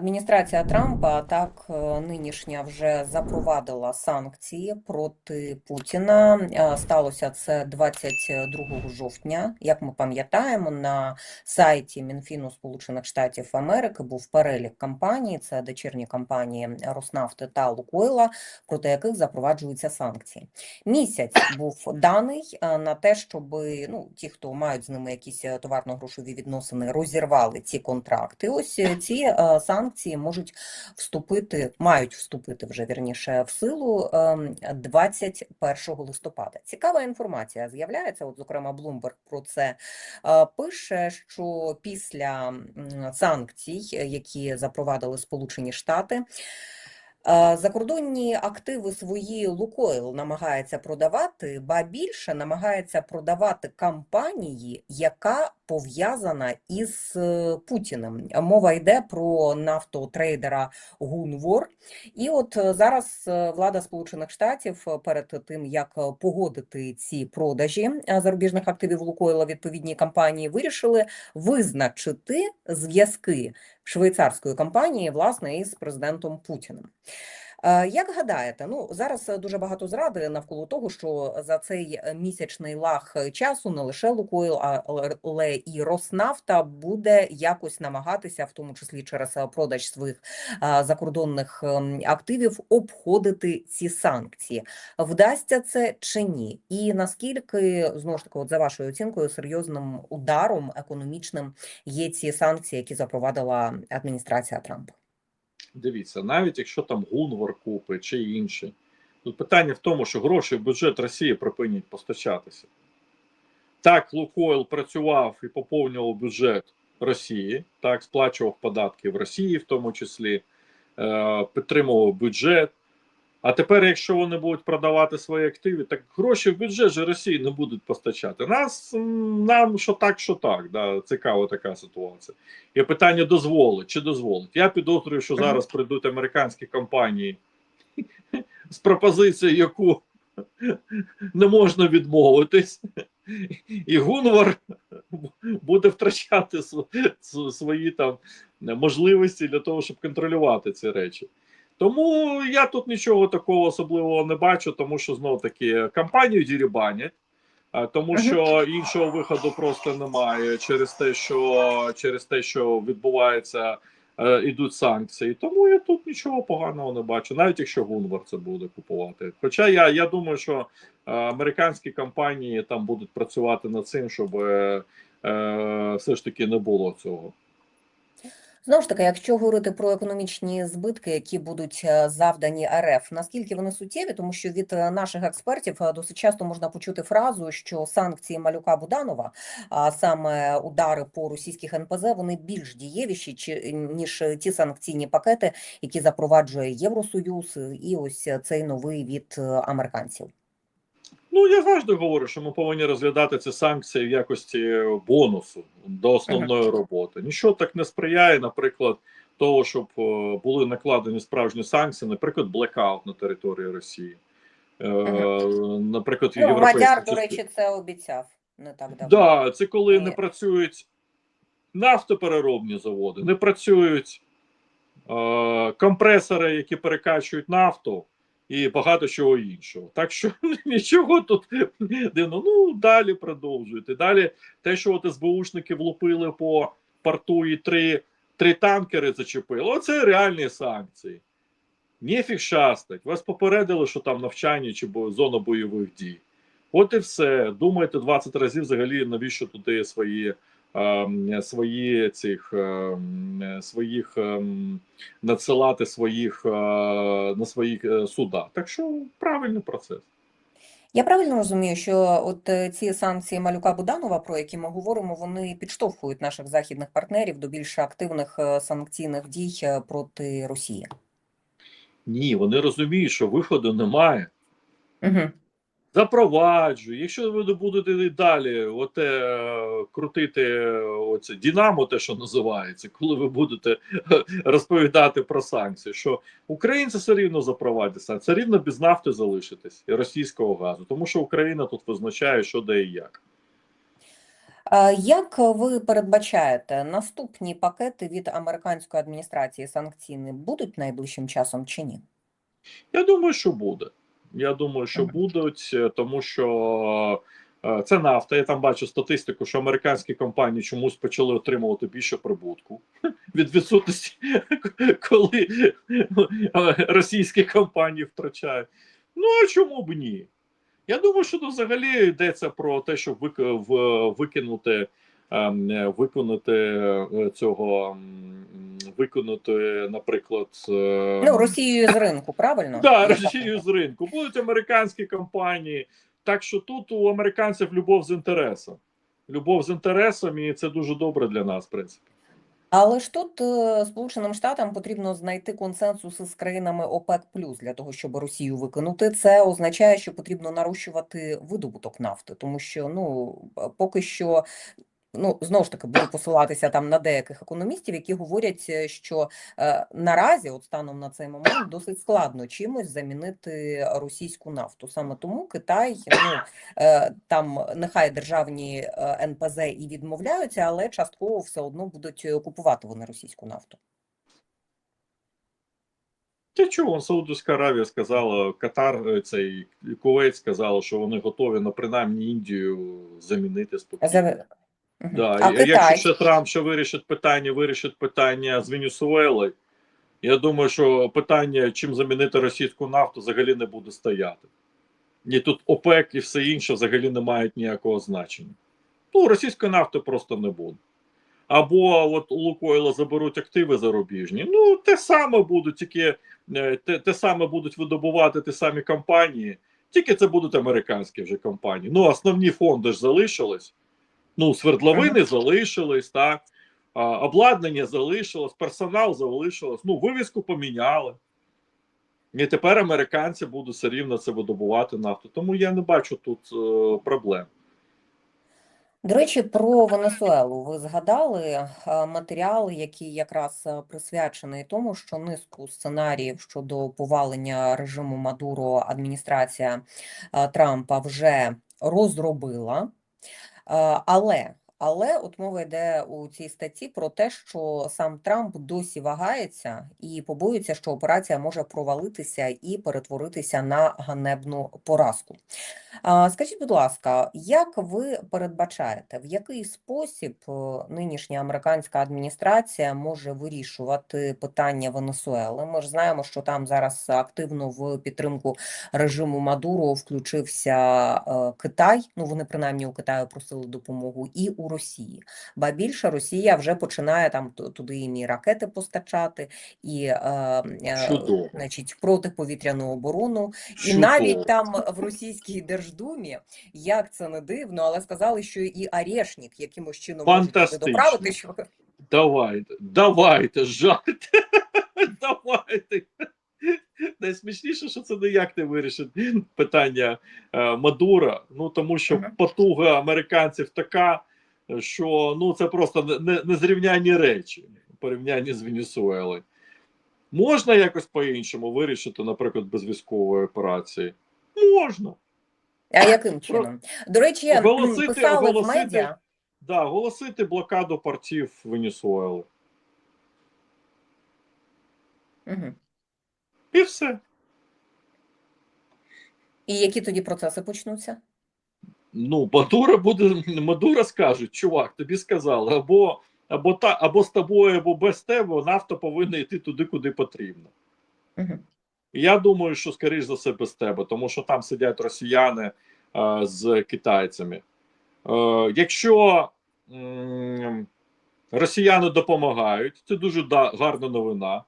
Адміністрація Трампа так е, нинішня вже запровадила санкції проти Путіна. Е, Сталося це 22 жовтня. Як ми пам'ятаємо, на сайті Мінфіну Сполучених Штатів Америки був перелік компаній, це дочірні компанії Роснафти та Лукойла, проти яких запроваджуються санкції. Місяць був даний е, на те, щоб ну ті, хто мають з ними якісь товарно-грошові відносини, розірвали ці контракти. Ось ці е, санкції можуть вступити, мають вступити вже вірніше в силу ем, 21 листопада. Цікава інформація з'являється. От, зокрема, Блумберг про це е, пише, що після санкцій, які запровадили Сполучені Штати. Е, Закордонні активи свої Лукойл намагається продавати, ба більше намагається продавати компанії, яка пов'язана із е, Путіним. Мова йде про нафтотрейдера Гунвор. І от е, зараз влада Сполучених Штатів перед тим, як погодити ці продажі зарубіжних активів Лукойла відповідній компанії, вирішили визначити зв'язки швейцарської компанії, власне, із президентом Путіним. Е, Як гадаєте, ну зараз е, дуже багато зради навколо того, що за цей е, місячний лаг часу не лише Лукойл, але і Роснафта буде якось намагатися, в тому числі через продаж своїх закордонних ем, активів, обходити ці санкції. Вдасться це чи ні? І наскільки знову ж таки, от за вашою оцінкою, серйозним ударом економічним є ці санкції, які запровадила адміністрація Трампа? Дивіться, навіть якщо там Гунвар купить чи інше, тут питання в тому, що гроші в бюджет Росії припинять постачатися. Так, Лукойл працював і поповнював бюджет Росії, так, сплачував податки в Росії, в тому числі, е, підтримував бюджет. А тепер, якщо вони будуть продавати свої активи, так гроші в бюджет же Росії не будуть постачати. Нас нам що так, що так. Да, цікава така ситуація. І питання дозволить чи дозволить. Я підозрюю, що зараз прийдуть американські компанії з пропозицією, яку не можна відмовитись, і Гунвар буде втрачати св- св- свої там можливості для того, щоб контролювати ці речі. Тому я тут нічого такого особливого не бачу, тому що знов таки компанію дірібанять, тому що іншого виходу просто немає через те, що через те, що відбувається, е, ідуть санкції. Тому я тут нічого поганого не бачу, навіть якщо Гунвар це буде купувати. Хоча я, я думаю, що е, американські компанії там будуть працювати над цим, щоб е, все ж таки не було цього. Знову ж таки, якщо говорити про економічні збитки, які будуть е, завдані РФ, наскільки вони суттєві, тому що від е, наших експертів е, досить часто можна почути фразу, що санкції малюка Буданова, а саме удари по російських НПЗ, вони більш дієвіші, ніж ті санкційні пакети, які запроваджує Євросоюз, і ось цей новий від американців. Ну, я завжди говорю, що ми повинні розглядати ці санкції в якості бонусу до основної роботи. Нічого так не сприяє, наприклад, того, щоб е, були накладені справжні санкції, наприклад, блекаут на території Росії. Е, Наприклад, Ну, Мадяр, до речі, це обіцяв не так давно. Да, це коли не працюють нафтопереробні заводи, не працюють е, компресори, які перекачують нафту, і багато чого іншого. Так що нічого тут дивно. Ну далі продовжуйте. Далі те, що от СБУшники влупили по порту і три, три танкери зачепили. Оце реальні санкції. Нефіг шастать. Вас попередили, що там навчання чи зона бойових дій. От і все. Думайте 20 разів взагалі, навіщо туди свої, свої цих ем, своїх ем, надсилати своїх е, на своїх е, судах. Так що правильний процес. Я правильно розумію, що от е, ці санкції малюка Буданова, про які ми говоримо, вони підштовхують наших західних партнерів до більш активних санкційних дій проти Росії. Ні, вони розуміють, що виходу немає. Угу. Запроваджую. Якщо ви будете далі оте, е, крутити е, оце Дінамо, те, що називається, коли ви будете е, розповідати про санкції, що українці все рівно запровадять санкції, все рівно без нафти залишитись і російського газу, тому що Україна тут визначає, що де і як. Як ви передбачаєте, наступні пакети від американської адміністрації санкційні будуть найближчим часом чи ні? Я думаю, що буде. Я думаю, що будуть, е, тому що е, це нафта. Я там бачу статистику, що американські компанії чомусь почали отримувати більше прибутку від відсутності, коли е, російські компанії втрачають. Ну а чому б ні? Я думаю, що взагалі йдеться про те, щоб викинути. Ем, е, Виконати е, цього виконати, наприклад, е, Ну, Росією з ринку, правильно? Да, Росію з ринку. Будуть американські компанії. Так що тут у американців любов з інтересом. Любов з інтересом, і це дуже добре для нас, в принципі. Але ж тут е, Сполученим Штатам потрібно знайти консенсус із країнами ОПЕК+, плюс для того, щоб Росію викинути. Це означає, що потрібно нарощувати видобуток нафти, тому що ну поки що. Ну, знову ж таки, буду посилатися там на деяких економістів, які говорять, е, що е, наразі, от станом на цей момент, досить складно чимось замінити російську нафту. Саме тому Китай, ну е, там нехай державні е, НПЗ і відмовляються, але частково все одно будуть е, купувати вони російську нафту. Та чого, Саудовська Аравія сказала, Катар, цей Кувейт сказали, що вони готові на принаймні Індію замінити спокійно. Да. А і- Китай? Якщо ще Трамп ще вирішить питання, вирішить питання з Венесуелою, я думаю, що питання, чим замінити російську нафту, взагалі не буде стояти. Ні, тут ОПЕК і все інше взагалі не мають ніякого значення. Ну, російської нафти просто не буде. Або от у Лукойла заберуть активи зарубіжні. Ну, те саме будуть, тільки е, те, те саме будуть видобувати ті самі компанії, тільки це будуть американські вже компанії. Ну, основні фонди ж залишились. Ну, свердловини залишились, так. Обладнання залишилось, персонал залишилось. Ну, вивіску поміняли. І тепер американці будуть все рівно це видобувати нафту. Тому я не бачу тут е, проблем. До речі, про Венесуелу ви згадали е, матеріал, який якраз е, присвячений тому, що низку сценаріїв щодо повалення режиму Мадуро адміністрація е, Трампа вже розробила. Е, Але, але от мова йде у цій статті про те, що сам Трамп досі вагається і побоюється, що операція може провалитися і перетворитися на ганебну поразку. Скажіть, будь ласка, як ви передбачаєте, в який спосіб е, нинішня американська адміністрація може вирішувати питання Венесуели? Ми ж знаємо, що там зараз активно в підтримку режиму Мадуро включився е, Китай. Ну вони принаймні у Китаю просили допомогу і у Росії. Ба більше Росія вже починає там ту- туди і ракети постачати, і е, е, Чудово. значить протиповітряну оборону. І навіть там в російській Держдумі, як це не дивно, але сказали, що і Арешнік якимось чином може доправити, що Давайте, давайте, жарти. давайте. Найсмішніше, що це ніяк не вирішить питання е, Мадура. Ну тому що потуга американців така, що ну це просто не- не- незрівнянні речі в порівнянні з Венесуелою. Можна якось по-іншому вирішити, наприклад, без військової операції? Можна. а яким чином? До речі, м, Оголосити- писали в медіа. Да, оголосити блокаду портів Венесуели. Мгм. І все. І які тоді процеси почнуться? Ну, Мадура буде Мадура скаже, чувак, тобі сказали, або, або, та, або з тобою, або без тебе нафта повинна йти туди, куди потрібно. Я думаю, що скоріш за все без тебе, тому що там сидять росіяни е, з китайцями. Е, якщо м, росіяни допомагають, це дуже да, гарна новина.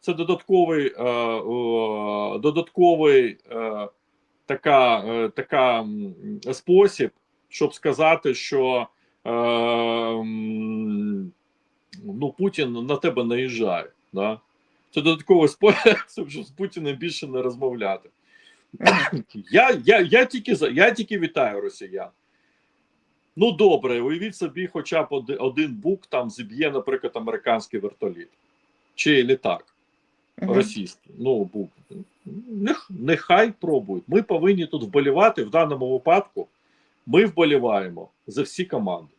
Це додатковий, е, е, додатковий е, така, е, така спосіб, щоб сказати, що е, ну, Путін на тебе наїжджає. Да? Це додатковий спосіб, щоб з Путіним більше не розмовляти. Я, я, я, тільки, я тільки вітаю росіян. Ну, добре, уявіть собі, хоча б один бук там зіб'є, наприклад, американський вертоліт чи літак Мгм. російський. Ну. Нех, нехай пробують. Ми повинні тут вболівати в даному випадку. Ми вболіваємо за всі команди.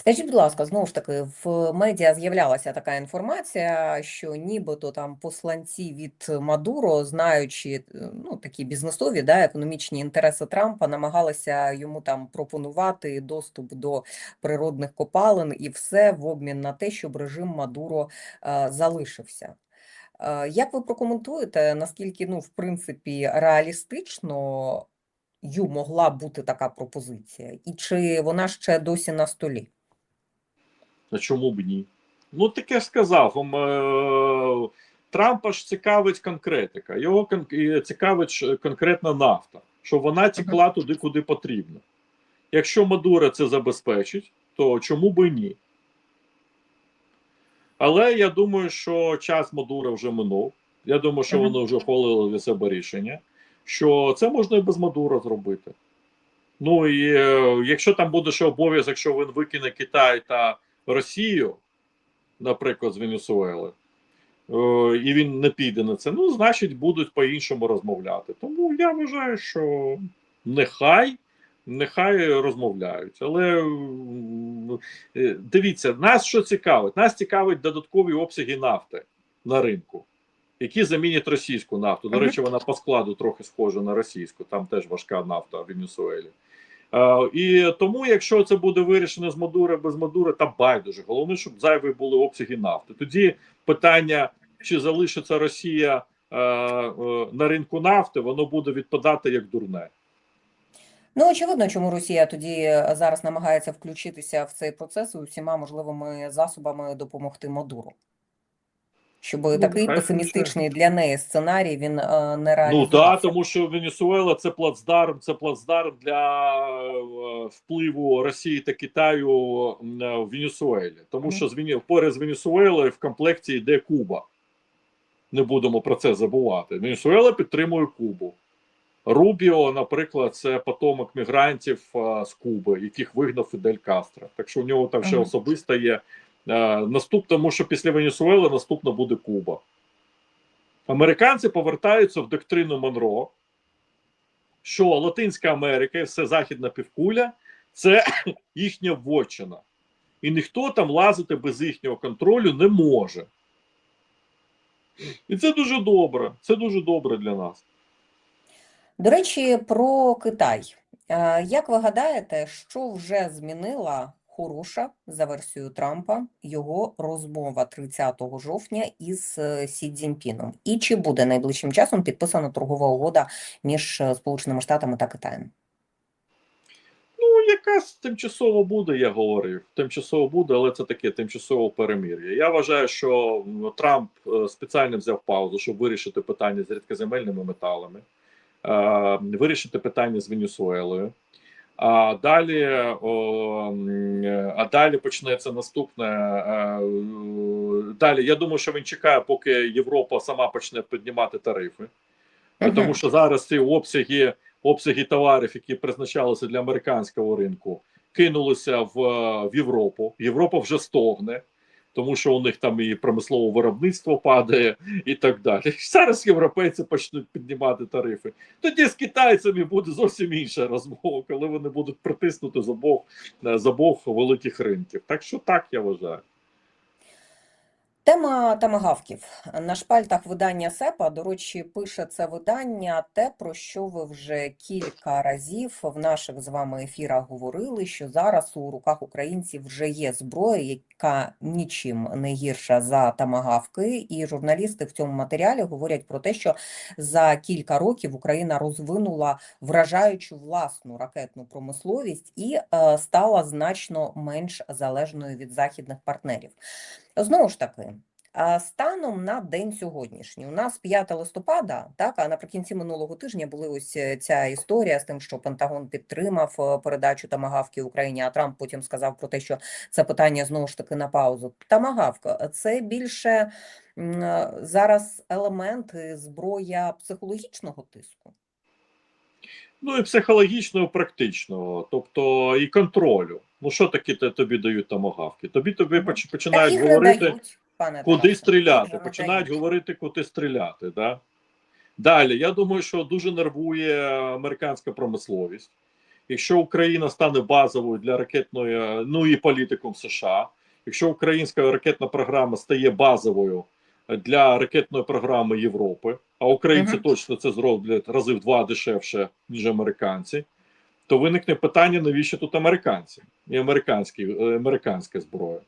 Скажіть, будь ласка, знову ж таки, в медіа з'являлася така інформація, що нібито там посланці від Мадуро, знаючи е, ну, такі бізнесові, да, економічні інтереси Трампа, намагалися йому там пропонувати доступ до природних копалин і все в обмін на те, щоб режим Мадуро е, залишився. Е, Як ви прокоментуєте, наскільки, ну, в принципі, реалістично ю могла бути така пропозиція, і чи вона ще досі на столі? А чому б ні? Ну, таке сказав. е, Трампа ж цікавить конкретика. Його цікавить конкретна нафта, щоб вона тікла туди, куди потрібно. Якщо Мадуро це забезпечить, то чому би ні? Але я думаю, що час Мадура вже минув. Я думаю, що вони вже ухвалили для себе рішення, що це можна і без Мадура зробити. Ну і е, якщо там буде ще обов'язок, що він викине Китай та Росію, наприклад, з Венесуели, е, і він не піде на це, ну, значить, будуть по-іншому розмовляти. Тому я вважаю, що нехай, нехай розмовляють. Але е, дивіться, нас що цікавить? Нас цікавить додаткові обсяги нафти на ринку. Які замінять російську нафту. До речі, вона по складу трохи схожа на російську, там теж важка нафта в Венесуелі. Е, і тому, якщо це буде вирішено з Мадура без Мадура, та байдуже. Головне, щоб зайві були обсяги нафти. Тоді питання, чи залишиться Росія е, е, на ринку нафти, воно буде відпадати як дурне. Ну, очевидно, чому Росія тоді зараз намагається включитися в цей процес і усіма можливими засобами допомогти Мадуру. Щоб Ну, такий песимістичний для неї сценарій він е, не Ну так, тому що Венесуела це плацдарм, це плацдарм для е, впливу Росії та Китаю е, в Венесуелі. Тому Мгм. що з поряд з Венесуелою в комплекті йде Куба. Не будемо про це забувати. Венесуела підтримує Кубу. Рубіо, наприклад, це потомок мігрантів е, з Куби, яких вигнав Фідель Кастро. Так що у нього там ще Мгм. особисто є. Е, наступ, тому що після Венесуели наступна буде Куба. Американці повертаються в доктрину Монро, що Латинська Америка і все Західна півкуля це їхня вотчина. І ніхто там лазити без їхнього контролю не може. І це дуже добре. Це дуже добре для нас. До речі, про Китай. Е, Як ви гадаєте, що вже змінила хороша за версією Трампа його розмова 30 жовтня із е, Сі Цзіньпіном? І чи буде найближчим часом підписана торгова угода між е, Сполученими Штатами та Китаєм? Ну, якась тимчасово буде, я говорив. Тимчасово буде, але це таке тимчасове перемир'я. Я вважаю, що Трамп е, спеціально взяв паузу, щоб вирішити питання з рідкоземельними металами, вирішити питання з Венесуелою. А далі, о, е, а далі почнеться наступне. е, е, Далі я думаю, що він чекає, поки Європа сама почне піднімати тарифи. ага. Тому що зараз ці обсяги, обсяги товарів, які призначалися для американського ринку, кинулися в, в Європу. Європа вже стогне, тому що у них там і промислове виробництво падає, і так далі. Зараз європейці почнуть піднімати тарифи. Тоді з китайцями буде зовсім інша розмова, коли вони будуть притиснути з обох з обох великих ринків. Так що так я вважаю. Тема тамагавків. На шпальтах видання СЕПА, до речі, пише це видання те, про що ви вже кілька разів в наших з вами ефірах говорили, що зараз у руках українців вже є зброя, яка нічим не гірша за тамагавки, і журналісти в цьому матеріалі говорять про те, що за кілька років Україна розвинула вражаючу власну ракетну промисловість і е, стала значно менш залежною від західних партнерів. Знову ж таки, станом на день сьогоднішній, у нас 5 листопада, так, а наприкінці минулого тижня були ось е, ця історія з тим, що Пентагон підтримав е, передачу тамагавки Україні, а Трамп потім сказав про те, що це питання знову ж таки на паузу. Тамагавка – це більше е, зараз елемент зброя психологічного тиску. Ну і психологічного, практичного, тобто і контролю. Ну що таке те- тобі дають тамагавки? Тобі тобі починають Таких говорити, дають, пане куди Тарасе, стріляти. Починають дають. говорити, куди стріляти. Да? Далі, я думаю, що дуже нервує американська промисловість. якщо Україна стане базовою для ракетної, ну і політиком США, якщо українська ракетна програма стає базовою для ракетної програми Європи, а українці Мгм. точно це зроблять рази в два дешевше, ніж американці, то виникне питання, навіщо тут американці і американські, е, американська зброя.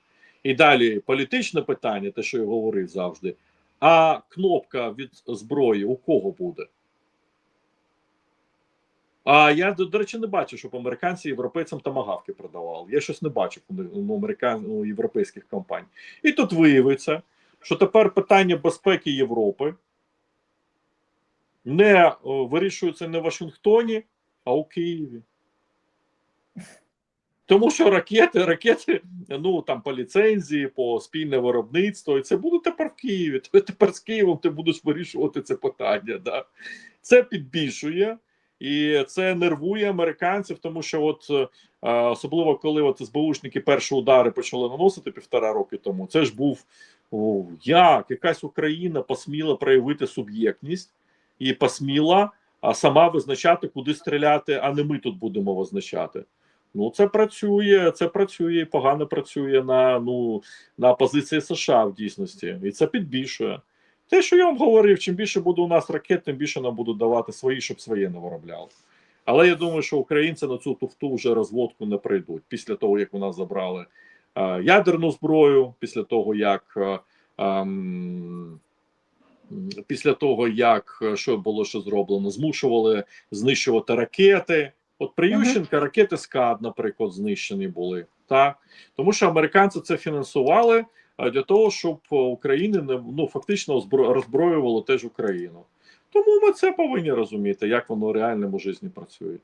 І далі політичне питання, те, що я говорив завжди. А кнопка від зброї у кого буде? А я, до, речі, не бачу, щоб американці європейцям тамагавки продавали. Я щось не бачу у, американ... у європейських компаній. І тут виявиться, що тепер питання безпеки Європи не вирішується не в Вашингтоні, а у Києві. Тому що ракети, ракети, ну там по ліцензії, по спільне виробництво, і це буде тепер в Києві. Тепер з Києвом ти будеш вирішувати це питання. Да? Це підбільшує і це нервує американців, тому що, от е, особливо коли от СБУшники перші удари почали наносити півтора роки тому, це ж був о, як якась Україна посміла проявити суб'єктність і посміла сама визначати, куди стріляти, а не ми тут будемо визначати. Ну, це працює, це працює і погано працює на ну на позиції США в дійсності, і це підбільшує. Те, що я вам говорив, чим більше буде у нас ракет, тим більше нам будуть давати свої, щоб своє не виробляли. Але я думаю, що українці на цю туфту вже розводку не прийдуть після того, як у нас забрали е, ядерну зброю, після того, як е, ем, після того, як е, що було що зроблено, змушували знищувати ракети. От при Ющенка ракети СКАД, наприклад, знищені були. Так? Тому що американці це фінансували для того, щоб е, України не ну фактично роззброювало теж Україну. Тому ми це повинні розуміти, як воно в реальному житті працює.